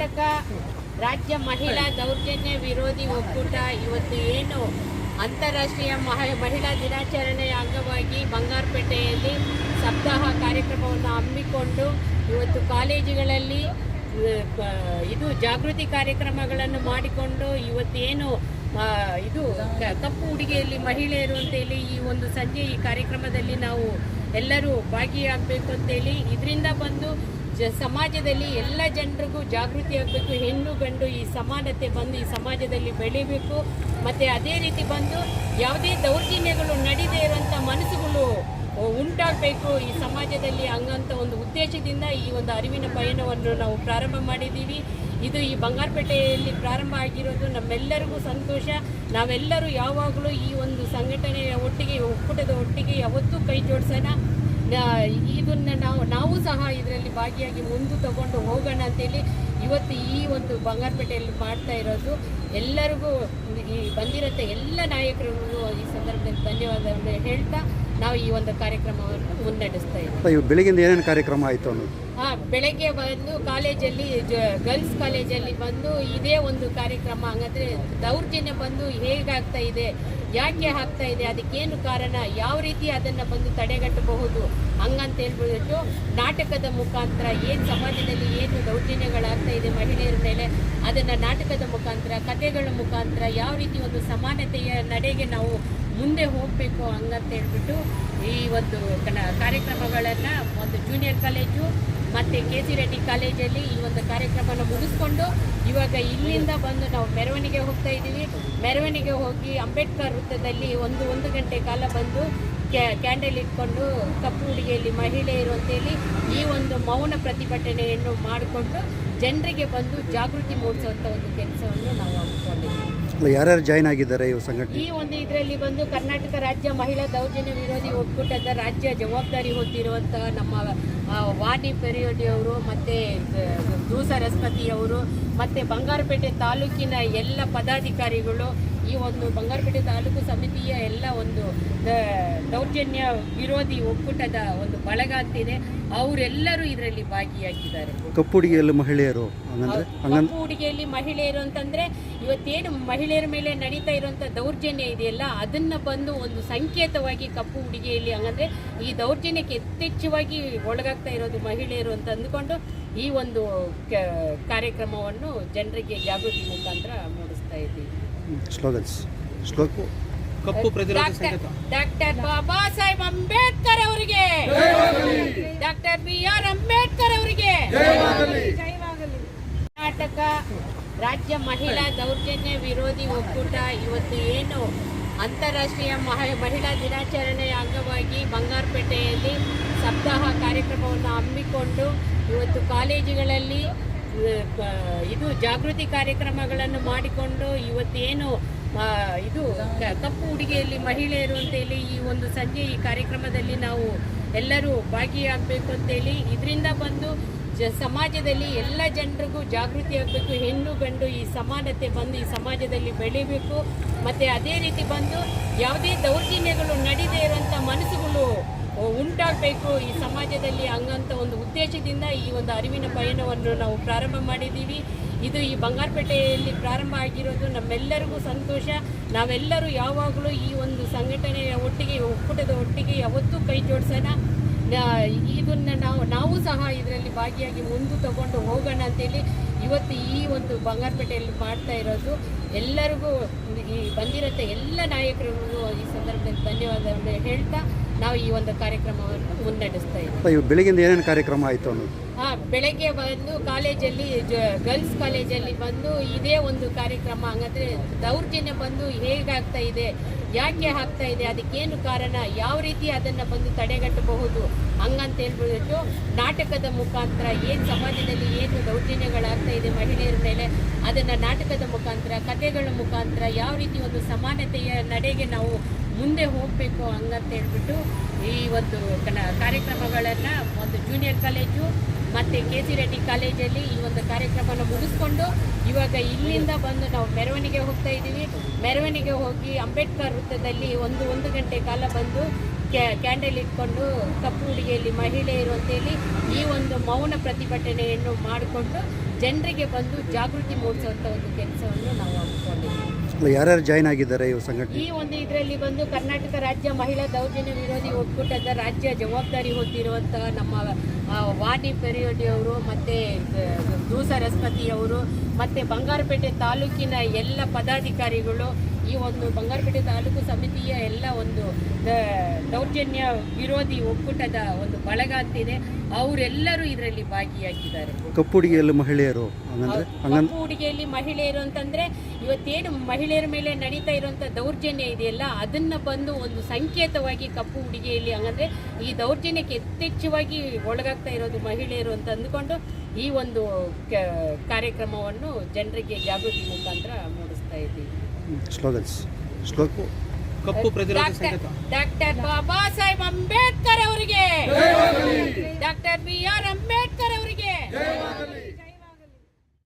ಕರ್ನಾಟಕ ರಾಜ್ಯ ಮಹಿಳಾ ದೌರ್ಜನ್ಯ ವಿರೋಧಿ ಒಕ್ಕೂಟ ಇವತ್ತು ಏನು ಅಂತಾರಾಷ್ಟ್ರೀಯ ಮಹ, ಮಹಿಳಾ ದಿನಾಚರಣೆಯ ಅಂಗವಾಗಿ ಬಂಗಾರಪೇಟೆಯಲ್ಲಿ ಸಪ್ತಾಹ ಕಾರ್ಯಕ್ರಮವನ್ನು ಹಮ್ಮಿಕೊಂಡು ಇವತ್ತು ಕಾಲೇಜುಗಳಲ್ಲಿ ಇದು ಜಾಗೃತಿ ಕಾರ್ಯಕ್ರಮಗಳನ್ನು ಮಾಡಿಕೊಂಡು ಇವತ್ತೇನು ಇದು ಕಪ್ಪು ಉಡುಗೆಯಲ್ಲಿ ಮಹಿಳೆಯರು ಅಂತೇಳಿ ಈ ಒಂದು ಸಂಜೆ ಈ ಕಾರ್ಯಕ್ರಮದಲ್ಲಿ ನಾವು ಎಲ್ಲರೂ ಭಾಗಿಯಾಗಬೇಕು ಅಂತೇಳಿ ಇದರಿಂದ ಬಂದು ಸಮಾಜದಲ್ಲಿ ಎಲ್ಲ ಜನರಿಗೂ ಜಾಗೃತಿ ಆಗಬೇಕು, ಹೆಣ್ಣು ಗಂಡು ಈ ಸಮಾನತೆ ಬಂದು ಈ ಸಮಾಜದಲ್ಲಿ ಬೆಳಿಬೇಕು. ಮತ್ತು ಅದೇ ರೀತಿ ಬಂದು ಯಾವುದೇ ದೌರ್ಜನ್ಯಗಳು ನಡೀದೇ ಇರುವಂಥ ಮನಸ್ಸುಗಳು ಉಂಟಾಗಬೇಕು ಈ ಸಮಾಜದಲ್ಲಿ ಹಂಗಂತ ಒಂದು ಉದ್ದೇಶದಿಂದ ಈ ಒಂದು ಅರಿವಿನ ಪಯಣವನ್ನು ನಾವು ಪ್ರಾರಂಭ ಮಾಡಿದ್ದೀವಿ. ಇದು ಈ ಬಂಗಾರಪೇಟೆಯಲ್ಲಿ ಪ್ರಾರಂಭ ಆಗಿರೋದು ನಮ್ಮೆಲ್ಲರಿಗೂ ಸಂತೋಷ. ನಾವೆಲ್ಲರೂ ಯಾವಾಗಲೂ ಈ ಒಂದು ಸಂಘಟನೆಯ ಒಟ್ಟಿಗೆ, ಒಕ್ಕೂಟದ ಒಟ್ಟಿಗೆ ಯಾವತ್ತೂ ಕೈ ಜೋಡಿಸೋಣ. ಇದನ್ನು ನಾವು ಸಹ ಇದರಲ್ಲಿ ಭಾಗಿಯಾಗಿ ಮುಂದೆ ತಗೊಂಡು ಹೋಗೋಣ ಅಂತೇಳಿ ಇವತ್ತು ಈ ಒಂದು ಬಂಗಾರಪೇಟೆಯಲ್ಲಿ ಮಾಡ್ತಾ ಇರೋದು ಎಲ್ಲರಿಗೂ ಈ ಬಂದಿರಂಥ ಎಲ್ಲ ನಾಯಕರಿಗೂ ಈ ಸಂದರ್ಭದಲ್ಲಿ ಧನ್ಯವಾದವನ್ನು ಹೇಳ್ತಾ ನಾವು ಈ ಒಂದು ಕಾರ್ಯಕ್ರಮವನ್ನು ಮುನ್ನಡೆಸ್ತಾ ಇದ್ದೀವಿ ಬೆಳಗ್ಗೆ ಬೆಳಗಿಂದ ಏನೇನು ಕಾರ್ಯಕ್ರಮ ಆಯಿತು ಅನ್ನೋದು? ಹಾ ಬೆಳಗ್ಗೆ ಬಂದು ಕಾಲೇಜಲ್ಲಿ ಜ- ಗರ್ಲ್ಸ್ ಕಾಲೇಜಲ್ಲಿ ಬಂದು ಇದೇ ಒಂದು ಕಾರ್ಯಕ್ರಮ ಹಂಗಂದ್ರೆ ದೌರ್ಜನ್ಯ ಬಂದು ಹೇಗಾಗ್ತಾ ಇದೆ ಯಾಕೆ ಆಗ್ತಾ ಇದೆ ಅದಕ್ಕೇನು ಕಾರಣ ಯಾವ ರೀತಿ ಅದನ್ನು ಬಂದು ತಡೆಗಟ್ಟಬಹುದು ಹಂಗಂತ ಹೇಳ್ಬಿಟ್ಟು ನಾಟಕದ ಮುಖಾಂತರ ಏನು ಸಮಾಜದಲ್ಲಿ ಏನು ದೌರ್ಜನ್ಯಗಳಾಗ್ತಾ ಇದೆ ಮಹಿಳೆಯರ ಮೇಲೆ, ಅದನ್ನು ನಾಟಕದ ಮುಖಾಂತರ, ಕಥೆಗಳ ಮುಖಾಂತರ ಯಾವ ರೀತಿ ಒಂದು ಸಮಾನತೆಯ ನಡೆಗೆ ನಾವು ಮುಂದೆ ಹೋಗಬೇಕು ಹಂಗಂತ ಹೇಳ್ಬಿಟ್ಟು ಈ ಒಂದು ಕಾರ್ಯಕ್ರಮಗಳನ್ನು ಒಂದು ಜೂನಿಯರ್ ಕಾಲೇಜು ಮತ್ತು ಕೆ ಸಿ ರೆಡ್ಡಿ ಕಾಲೇಜಲ್ಲಿ ಈ ಒಂದು ಕಾರ್ಯಕ್ರಮನ ಮುಗಿಸ್ಕೊಂಡು ಇವಾಗ ಇಲ್ಲಿಂದ ಬಂದು ನಾವು ಮೆರವಣಿಗೆ ಹೋಗ್ತಾ ಇದ್ದೀವಿ. ಮೆರವಣಿಗೆ ಹೋಗಿ ಅಂಬೇಡ್ಕರ್ ವೃತ್ತದಲ್ಲಿ ಒಂದು ಒಂದು ಗಂಟೆ ಕಾಲ ಬಂದು ಕ್ಯಾ- ಕ್ಯಾಂಡಲ್ ಇಟ್ಕೊಂಡು ಕಪ್ಪು ಹುಡುಗಿಯಲ್ಲಿ ಮಹಿಳೆಯರು ಅಂತೇಳಿ ಈ ಒಂದು ಮೌನ ಪ್ರತಿಭಟನೆಯನ್ನು ಮಾಡಿಕೊಂಡು ಜನರಿಗೆ ಬಂದು ಜಾಗೃತಿ ಮೂಡಿಸುವಂಥ ಒಂದು ಕೆಲಸವನ್ನು ನಾವು ಹಮ್ಮಿಕೊಂಡಿದ್ದೀವಿ. ಯಾರ್ಯಾರು ಜಾಯ್ನ್ ಆಗಿದ್ದಾರೆ ಇವು ಸಂಘಟನೆ? ಈ ಒಂದು ಇದರಲ್ಲಿ ಬಂದು ಕರ್ನಾಟಕ ರಾಜ್ಯ ಮಹಿಳಾ ದೌರ್ಜನ್ಯ ವಿರೋಧಿ ಒಕ್ಕೂಟದ ರಾಜ್ಯ ಜವಾಬ್ದಾರಿ ಹೊತ್ತಿರುವಂತಹ ನಮ್ಮ ವಾಣಿ ಪೆರಿಯೋಡಿ ಅವರು ಮತ್ತು ದೂಸರಸ್ಪತಿ ಅವರು ಮತ್ತು ಬಂಗಾರಪೇಟೆ ತಾಲೂಕಿನ ಎಲ್ಲ ಪದಾಧಿಕಾರಿಗಳು ಈ ಒಂದು ಬಂಗಾರಪೇಟೆ ತಾಲೂಕು ಸಮಿತಿಯ ಎಲ್ಲ ಒಂದು ದೌರ್ಜನ್ಯ ವಿರೋಧಿ ಒಕ್ಕೂಟದ ಒಂದು ಬಳಗ ಅಂತಿದೆ. ಅವರೆಲ್ಲರೂ ಇದರಲ್ಲಿ ಭಾಗಿಯಾಗಿದ್ದಾರೆ. ಕಪ್ಪು ಹುಡುಗಿಯಲ್ಲಿ ಮಹಿಳೆಯರು ಕಪ್ಪು ಹುಡುಗಿಯಲ್ಲಿ ಮಹಿಳೆಯರು ಅಂತಂದ್ರೆ ಇವತ್ತೇನು ಮಹಿಳೆಯರ ಮೇಲೆ ನಡೀತಾ ಇರುವಂತ ದೌರ್ಜನ್ಯ ಇದೆಯಲ್ಲ ಅದನ್ನ ಬಂದು ಒಂದು ಸಂಕೇತವಾಗಿ ಕಪ್ಪು ಹುಡುಗಿಯಲ್ಲಿ ಹಂಗಂದ್ರೆ ಈ ದೌರ್ಜನ್ಯಕ್ಕೆ ಯಥೇಚ್ಛವಾಗಿ ಒಳಗಾಗ್ತಾ ಇರೋದು ಮಹಿಳೆಯರು ಅಂತ ಅಂದ್ಕೊಂಡು ಈ ಒಂದು ಕಾರ್ಯಕ್ರಮವನ್ನು ಜನರಿಗೆ ಜಾಗೃತಿ ಮುಖಾಂತರ ಮೂಡಿಸ್ತಾ ಇದ್ದೀವಿ. ಸ್ಲೋಗನ್ಸ್. ಕಪ್ಪು ಪ್ರತಿರೋಧ ಡಾಕ್ಟರ್ ಡಾಕ್ಟರ್ ಬಾಬಾ ಸಾಹೇಬ್ ಅಂಬೇಡ್ಕರ್ ಅವರಿಗೆ. ಡಾಕ್ಟರ್ ಬಿ ಆರ್ ಅಂಬೇಡ್ಕರ್ ಅವರಿಗೆ. ಕರ್ನಾಟಕ ರಾಜ್ಯ ಮಹಿಳಾ ದೌರ್ಜನ್ಯ ವಿರೋಧಿ ಒಕ್ಕೂಟ ಇವತ್ತು ಏನು ಅಂತಾರಾಷ್ಟ್ರೀಯ ಮಹ ಮಹಿಳಾ ದಿನಾಚರಣೆಯ ಅಂಗವಾಗಿ ಬಂಗಾರಪೇಟೆಯಲ್ಲಿ ಸಪ್ತಾಹ ಕಾರ್ಯಕ್ರಮವನ್ನು ಹಮ್ಮಿಕೊಂಡು ಇವತ್ತು ಕಾಲೇಜುಗಳಲ್ಲಿ ಇದು ಜಾಗೃತಿ ಕಾರ್ಯಕ್ರಮಗಳನ್ನು ಮಾಡಿಕೊಂಡು ಇವತ್ತೇನು ಇದು ಕಪ್ಪು ಉಡುಗೆಯಲ್ಲಿ ಮಹಿಳೆಯರು ಅಂತೇಳಿ ಈ ಒಂದು ಸಂಜೆ ಈ ಕಾರ್ಯಕ್ರಮದಲ್ಲಿ ನಾವು ಎಲ್ಲರೂ ಭಾಗಿಯಾಗಬೇಕು ಅಂತೇಳಿ ಇದರಿಂದ ಬಂದು ಜ, ಸಮಾಜದಲ್ಲಿ ಎಲ್ಲ ಜನರಿಗೂ ಜಾಗೃತಿ ಆಗಬೇಕು, ಹೆಣ್ಣು ಗಂಡು ಈ ಸಮಾನತೆ ಬಂದು ಈ ಸಮಾಜದಲ್ಲಿ ಬೆಳಿಬೇಕು, ಮತ್ತು ಅದೇ ರೀತಿ ಬಂದು ಯಾವುದೇ ದೌರ್ಜನ್ಯಗಳು ನಡೀದೇ ಇರುವಂಥ ಮನಸ್ಸುಗಳು ಉಂಟಾಗಬೇಕು ಈ ಸಮಾಜದಲ್ಲಿ ಹಂಗಂತ ಒಂದು ಉದ್ದೇಶದಿಂದ ಈ ಒಂದು ಅರಿವಿನ ಪಯಣವನ್ನು ನಾವು ಪ್ರಾರಂಭ ಮಾಡಿದ್ದೀವಿ. ಇದು ಈ ಬಂಗಾರಪೇಟೆಯಲ್ಲಿ ಪ್ರಾರಂಭ ಆಗಿರೋದು ನಮ್ಮೆಲ್ಲರಿಗೂ ಸಂತೋಷ. ನಾವೆಲ್ಲರೂ ಯಾವಾಗಲೂ ಈ ಒಂದು ಸಂಘಟನೆಯ ಒಟ್ಟಿಗೆ, ಒಕ್ಕೂಟದ ಒಟ್ಟಿಗೆ ಯಾವತ್ತೂ ಕೈ ಜೋಡಿಸೋಣ. ಇದನ್ನು ನಾವು ನಾವು ಸಹ ಇದರಲ್ಲಿ ಭಾಗಿಯಾಗಿ ಮುಂದೆ ತಗೊಂಡು ಹೋಗೋಣ ಅಂತೇಳಿ ಇವತ್ತು ಈ ಒಂದು ಬಂಗಾರಪೇಟೆಯಲ್ಲಿ ಮಾಡ್ತಾ ಇರೋದು. ಎಲ್ಲರಿಗೂ ಈ ಬಂದಿರತ್ತೆ ಎಲ್ಲ ನಾಯಕರಿಗೂ ಈ ಸಂದರ್ಭದಲ್ಲಿ ಧನ್ಯವಾದವನ್ನು ಹೇಳ್ತಾ ನಾವು ಈ ಒಂದು ಕಾರ್ಯಕ್ರಮವನ್ನು ಮುನ್ನಡೆಸ್ತಾ ಇದ್ದೀವಿ. ಬೆಳಗ್ಗೆ ಏನೇನು ಕಾರ್ಯಕ್ರಮ ಆಯಿತು ಅನ್ನೋದು? ಹಾ ಬೆಳಗ್ಗೆ ಬಂದು ಕಾಲೇಜಲ್ಲಿ ಗರ್ಲ್ಸ್ ಕಾಲೇಜಲ್ಲಿ ಬಂದು ಇದೇ ಒಂದು ಕಾರ್ಯಕ್ರಮ ಹಂಗಂದ್ರೆ ದೌರ್ಜನ್ಯ ಬಂದು ಹೇಗಾಗ್ತಾ ಇದೆ ಯಾಕೆ ಆಗ್ತಾ ಇದೆ ಅದಕ್ಕೇನು ಕಾರಣ ಯಾವ ರೀತಿ ಅದನ್ನು ಬಂದು ತಡೆಗಟ್ಟಬಹುದು ಹಂಗಂತ ಹೇಳ್ಬಿಟ್ಟು ನಾಟಕದ ಮುಖಾಂತರ ಏನು ಸಮಾಜದಲ್ಲಿ ಏನು ದೌರ್ಜನ್ಯಗಳಾಗ್ತಾ ಇದೆ ಮಹಿಳೆಯರ ಮೇಲೆ ಅದನ್ನು ನಾಟಕದ ಮುಖಾಂತರ ಕಥೆಗಳ ಮುಖಾಂತರ ಯಾವ ರೀತಿ ಒಂದು ಸಮಾನತೆಯ ನಡೆಗೆ ನಾವು ಮುಂದೆ ಹೋಗಬೇಕು ಹಂಗಂತ ಹೇಳ್ಬಿಟ್ಟು ಈ ಒಂದು ಕಾರ್ಯಕ್ರಮಗಳನ್ನು ಒಂದು ಜೂನಿಯರ್ ಕಾಲೇಜು ಮತ್ತು ಕೆ ಸಿ ರೆಡ್ಡಿ ಕಾಲೇಜಲ್ಲಿ ಈ ಒಂದು ಕಾರ್ಯಕ್ರಮವನ್ನು ಮುಗಿಸ್ಕೊಂಡು ಇವಾಗ ಇಲ್ಲಿಂದ ಬಂದು ನಾವು ಮೆರವಣಿಗೆ ಹೋಗ್ತಾ ಇದ್ದೀವಿ. ಮೆರವಣಿಗೆ ಹೋಗಿ ಅಂಬೇಡ್ಕರ್ ವೃತ್ತದಲ್ಲಿ ಒಂದು ಒಂದು ಗಂಟೆ ಕಾಲ ಬಂದು ಕ್ಯಾ- ಕ್ಯಾಂಡಲ್ ಇಟ್ಕೊಂಡು ಕಪ್ಪು ಹುಡುಗಿಯಲ್ಲಿ ಮಹಿಳೆಯರು ಅಂತೇಳಿ ಈ ಒಂದು ಮೌನ ಪ್ರತಿಭಟನೆಯನ್ನು ಮಾಡಿಕೊಂಡು ಜನರಿಗೆ ಬಂದು ಜಾಗೃತಿ ಮೂಡಿಸುವಂಥ ಒಂದು ಕೆಲಸವನ್ನು ನಾವು ಹಮ್ಮಿಕೊಂಡಿದ್ದೀವಿ. ಯಾರ್ಯಾರು ಜಾಯ್ನ್ ಆಗಿದ್ದಾರೆ ಈ ಸಂಘಟನೆ? ಈ ಒಂದು ಇದರಲ್ಲಿ ಬಂದು ಕರ್ನಾಟಕ ರಾಜ್ಯ ಮಹಿಳಾ ದೌರ್ಜನ್ಯ ವಿರೋಧಿ ಒಕ್ಕೂಟದ ರಾಜ್ಯ ಜವಾಬ್ದಾರಿ ಹೊತ್ತಿರುವಂತಹ ನಮ್ಮ ವಾಣಿ ಪೆರಿಯೋಡಿಯವರು ಮತ್ತು ಮತ್ತೆ ದೂಸರಸ್ಪತಿ ಅವರು, ಮತ್ತು ಬಂಗಾರಪೇಟೆ ತಾಲೂಕಿನ ಎಲ್ಲ ಪದಾಧಿಕಾರಿಗಳು ಈ ಒಂದು ಬಂಗಾರಪೇಟೆ ತಾಲೂಕು ಸಮಿತಿಯ ಎಲ್ಲ ಒಂದು ದೌರ್ಜನ್ಯ ವಿರೋಧಿ ಒಕ್ಕೂಟದ ಒಂದು ಬಳಗ ಅಂತಿದೆ. ಅವರೆಲ್ಲರೂ ಇದರಲ್ಲಿ ಭಾಗಿಯಾಗಿದ್ದಾರೆ. ಕಪ್ಪು ಹುಡುಗಿಯಲ್ಲಿ ಮಹಿಳೆಯರು ಕಪ್ಪು ಉಡುಗೆಯಲ್ಲಿ ಮಹಿಳೆಯರು ಅಂತಂದ್ರೆ ಇವತ್ತೇನು ಮಹಿಳೆಯರ ಮೇಲೆ ನಡೀತಾ ಇರುವಂತ ದೌರ್ಜನ್ಯ ಇದೆಯಲ್ಲ ಅದನ್ನ ಬಂದು ಒಂದು ಸಂಕೇತವಾಗಿ ಕಪ್ಪು ಹುಡುಗಿಯಲ್ಲಿ ಹಂಗಂದ್ರೆ ಈ ದೌರ್ಜನ್ಯಕ್ಕೆ ಯಥೇಚ್ಛವಾಗಿ ಒಳಗಾಗ್ತಾ ಇರೋದು ಮಹಿಳೆಯರು ಅಂತ ಅಂದ್ಕೊಂಡು ಈ ಒಂದು ಕಾರ್ಯಕ್ರಮವನ್ನು ಜನರಿಗೆ ಜಾಗೃತಿ ಮುಖಾಂತರ ಮೂಡಿಸ್ತಾ ಇದ್ದೀವಿ. ಸ್ಲೋಗನ್ಸ್. ಸ್ಲೋಕ್ ಕಪ್ಪು ಪ್ರತಿರೋಧ ಡಾಕ್ಟರ್ ಬಾಬಾ ಸಾಹೇಬ್ ಅಂಬೇಡ್ಕರ್ ಅವರಿಗೆ. ಡಾಕ್ಟರ್ ಬಿ ಆರ್ ಅಂಬೇಡ್ಕರ್ ಅವರಿಗೆ.